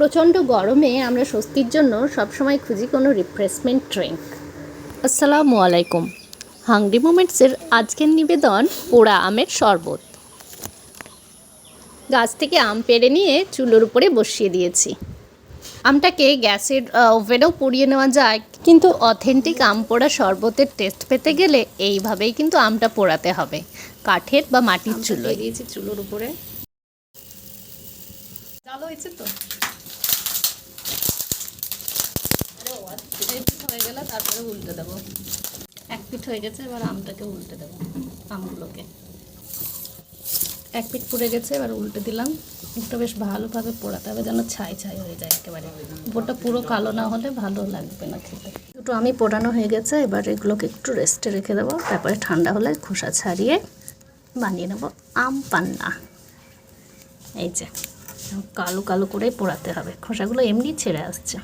প্রচণ্ড গরমে আমরা স্বস্তির জন্য সবসময় খুঁজি কোনো রিফ্রেশমেন্ট ড্রিঙ্ক আসসালামু আলাইকুম। হাংরি মোমেন্টসের আজকের নিবেদন পোড়া আমের শরবত। গাছ থেকে আম পেড়ে নিয়ে চুলোর উপরে বসিয়ে দিয়েছি। আমটাকে গ্যাসের ওভেনেও পুড়িয়ে নেওয়া যায় কিন্তু অথেন্টিক আম পোড়া শরবতের টেস্ট পেতে গেলে এইভাবেই কিন্তু আমটা পোড়াতে হবে কাঠের বা মাটির চুলোয়। দিয়েছি চুলোর উপরে। ভালো হয়েছে তো? তারপরে উল্টে দেবো এক পিঠ হয়ে গেছে, এবার আমটাকে উল্টে দেবো, আমগুলোকে। এক পিঠ পুড়ে গেছে, এবার উল্টে দিলাম। একটু বেশ ভালোভাবে পোড়াতে হবে যেন ছাই ছাই হয়ে যায় একেবারে। উপরটা পুরো কালো না হলে ভালো লাগবে না খেতে। দুটো আমি পোড়ানো হয়ে গেছে, এবার এগুলোকে একটু রেস্টে রেখে দেবো। তারপরে ঠান্ডা হলে খোসা ছাড়িয়ে বানিয়ে নেব আম পান্না। এই যে, কালো কালো করে পোড়াতে হবে। খোসাগুলো এমনি ছেড়ে আসছে।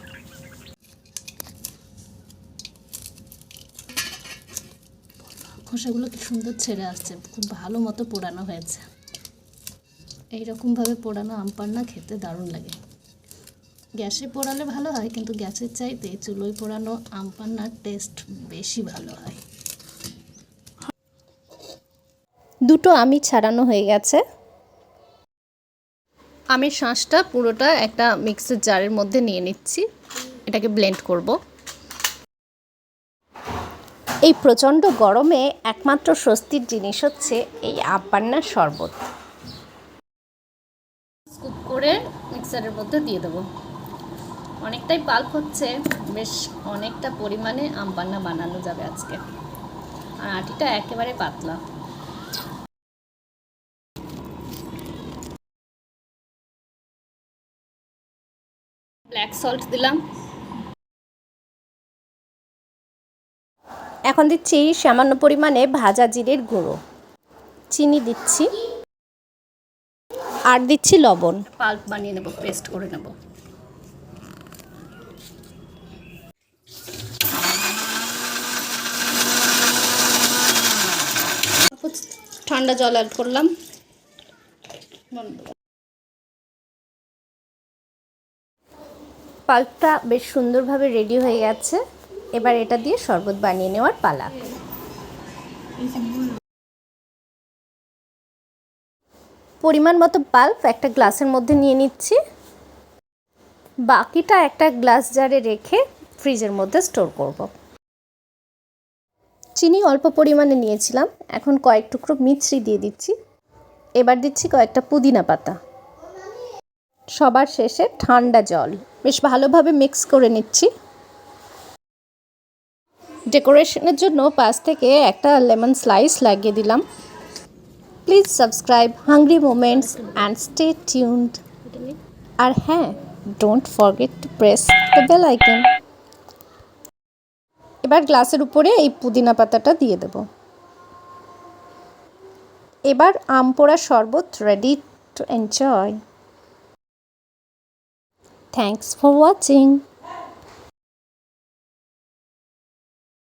খোসাগুলো কি সুন্দর ছেড়ে আসছে। খুব ভালো মতো পোড়ানো হয়েছে। এইরকমভাবে পোড়ানো আম পান্না খেতে দারুণ লাগে। গ্যাসে পোড়ালে ভালো হয়, কিন্তু গ্যাসের চাইতে চুলোয় পোড়ানো আম পান্নার টেস্ট বেশি ভালো হয়। দুটো আমি ছাড়ানো হয়ে গেছে। আমের শাঁসটা পুরোটা একটা মিক্সার জারের মধ্যে নিয়ে নিচ্ছি। এটাকে ব্লেন্ড করব। এই প্রচণ্ড গরমে একমাত্র স্বস্তির জিনিস হচ্ছে এই আপান্নার শরবত। স্কুপ করে মিক্সারের মধ্যে দিয়ে দেবো। অনেকটাই পাল্প হচ্ছে, বেশ অনেকটা পরিমাণে আম পান্না বানানো যাবে আজকে। আর আটিটা একেবারে পাতলা। ব্ল্যাক সল্ট দিলাম। এখন দিচ্ছি সামান্য পরিমাণে ভাজা জিরের গুঁড়ো। চিনি দিচ্ছি। আর দিচ্ছি লবণ। পাল্প বানিয়ে নেব পেস্ট করে নেব। ঠান্ডা জল অ্যাড করলাম। পাল্পটা বেশ সুন্দরভাবে রেডি হয়ে গেছে। এবার এটা দিয়ে শরবত বানিয়ে নেওয়ার পালা। পরিমাণ মতো পাল্প একটা গ্লাসের মধ্যে নিয়ে নিচ্ছি। বাকিটা একটা গ্লাস জারে রেখে ফ্রিজের মধ্যে স্টোর করব। চিনি অল্প পরিমাণে নিয়েছিলাম, এখন কয়েক টুকরো মিছরি দিয়ে দিচ্ছি। এবার দিচ্ছি কয়েকটা পুদিনা পাতা। সবার শেষে ঠান্ডা জল। বেশ ভালোভাবে মিক্স করে নিচ্ছি। ডেকোরেশনের জন্য পাশ থেকে একটা লেমন স্লাইস লাগিয়ে দিলাম। Please subscribe hungry moments and stay tuned. আর হ্যাঁ don't forget to press the bell icon. এবার গ্লাসের উপরে এই পুদিনা পাতাটা দিয়ে দেব। এবার আম পোড়া শরবত ready to enjoy Thanks for watching.